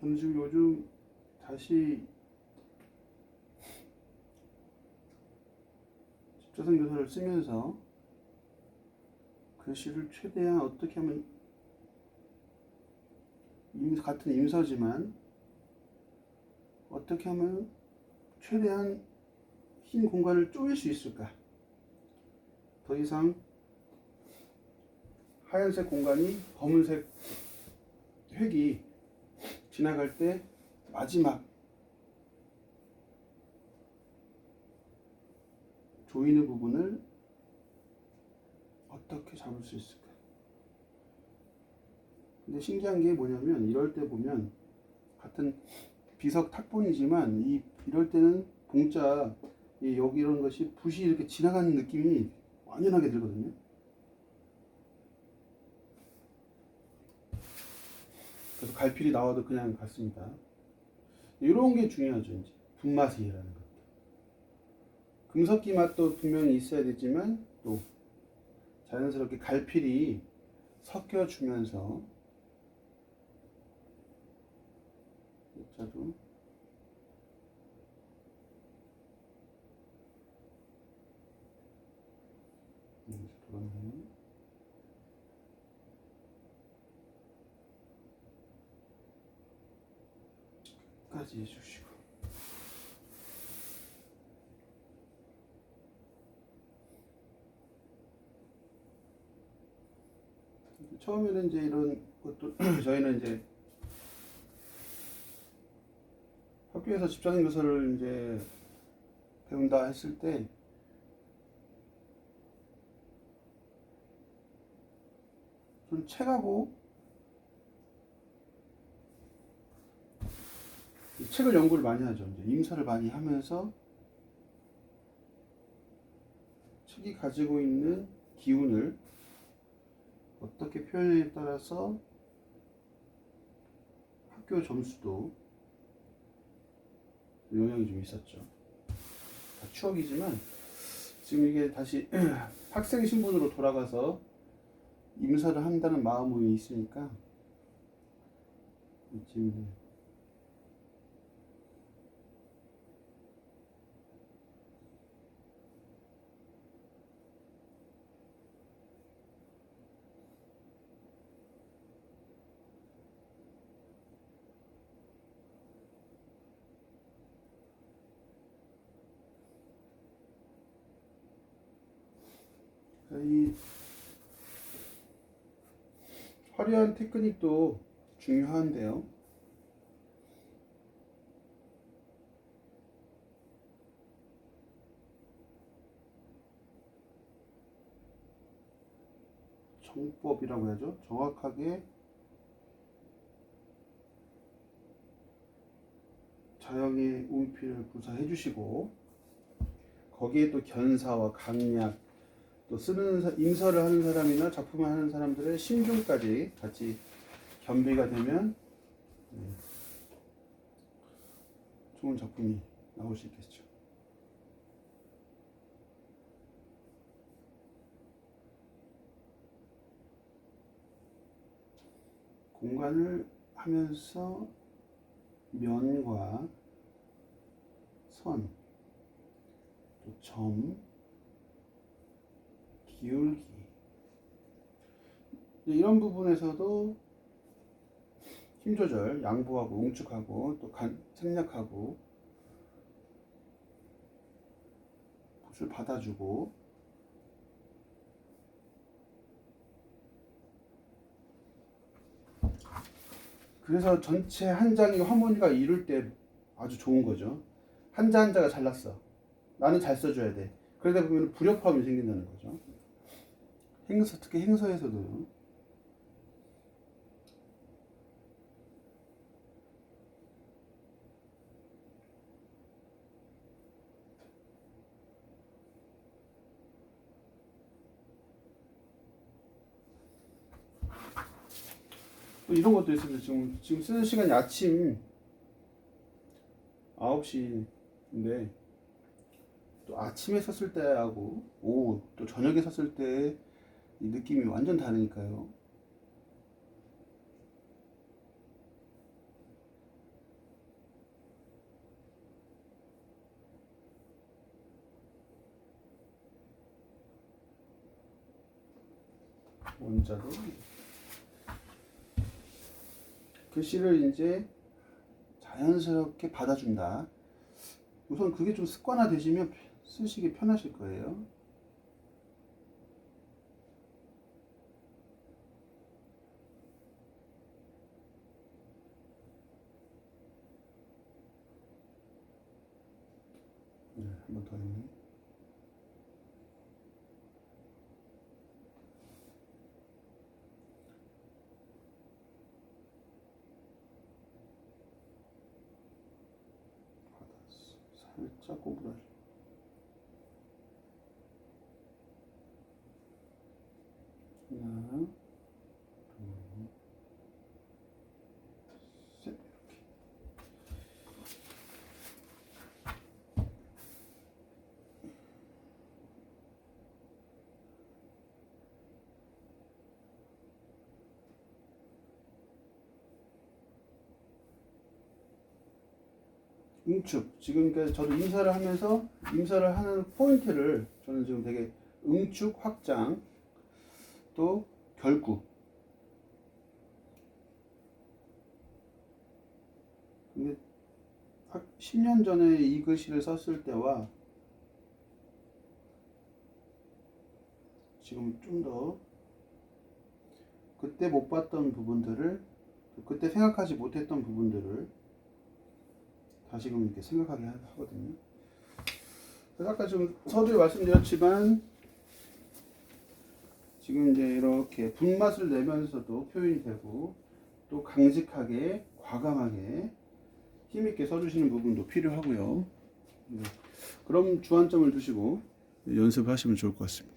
지금 요즘 다시 집자성 교사를 쓰면서 글씨를 최대한 어떻게 하면 임- 같은 임서지만 어떻게 하면 최대한 흰 공간을 쪼일 수 있을까? 더 이상 하얀색 공간이 검은색 획이 지나갈 때 마지막 조이는 부분을 어떻게 잡을 수 있을까? 근데 신기한 게 뭐냐면 이럴 때 보면 같은 비석 탁본이지만 이 이럴 때는 봉자 이 여기 이런 것이 붓이 이렇게 지나가는 느낌이 완연하게 들거든요. 그래서 갈필이 나와도 그냥 갔습니다. 이런 게 중요하죠, 이제. 분맛이라는 것. 금석기 맛도 분명히 있어야 되지만 또 자연스럽게 갈필이 섞여주면서 자도 돌았네. 까지 해주시고. 처음에는 이제 이런 것도 저희는 이제 학교에서 집사님 교사를 이제 배운다 했을 때 좀 책하고 책을 연구를 많이 하죠. 임사를 많이 하면서 책이 가지고 있는 기운을 어떻게 표현에 따라서 학교 점수도 영향이 좀 있었죠. 다 추억이지만 지금 이게 다시 학생 신분으로 돌아가서 임사를 한다는 마음이 있으니까 지금 이 화려한 테크닉도 중요한데요. 정법이라고 해야죠. 정확하게 자영의 운필을 구사해 주시고 거기에 또 견사와 강약 또 쓰는 사- 임서를 하는 사람이나 작품을 하는 사람들의 심중까지 같이 겸비가 되면 음, 좋은 작품이 나올 수 있겠죠. 공간을 하면서 면과 선, 또 점, 기울기 이런 부분에서도 힘 조절, 양보하고 웅축하고 또 간, 생략하고 붓을 받아주고 그래서 전체 한 장이 화무늬가 이룰 때 아주 좋은 거죠. 한자 한자가 잘났어. 나는 잘 써줘야 돼. 그러다 보면 불협화음이 생긴다는 거죠. 행서 특히 행서에서도 또 이런 것도 있습니다. 지금 지금 쓰는 시간이 아침 9시인데 또 아침에 썼을 때하고 오후 또 저녁에 썼을 때 이 느낌이 완전 다르니까요. 원자로 그 글씨를 이제 자연스럽게 받아준다. 우선 그게 좀 습관화 되시면 쓰시기 편하실 거예요. 한번 더 했네. 받았어. 살짝 꼬부라. 하나, 둘, 셋 이렇게. 응축. 지금 그러니까 저도 임사를 하면서 임사를 하는 포인트를 저는 지금 되게 응축, 확장, 또 결구. 근데 학- 10년 전에 이 글씨를 썼을 때와 지금 좀 더 그때 못 봤던 부분들을 또 그때 생각하지 못했던 부분들을 다시금 이렇게 생각하게 하- 하거든요. 아까 좀 서두에 말씀드렸지만 지금 이제 이렇게 분맛을 내면서도 표현이 되고 또 강직하게 과감하게 힘있게 써주시는 부분도 필요하고요. 네. 그럼 주안점을 두시고 연습하시면 좋을 것 같습니다.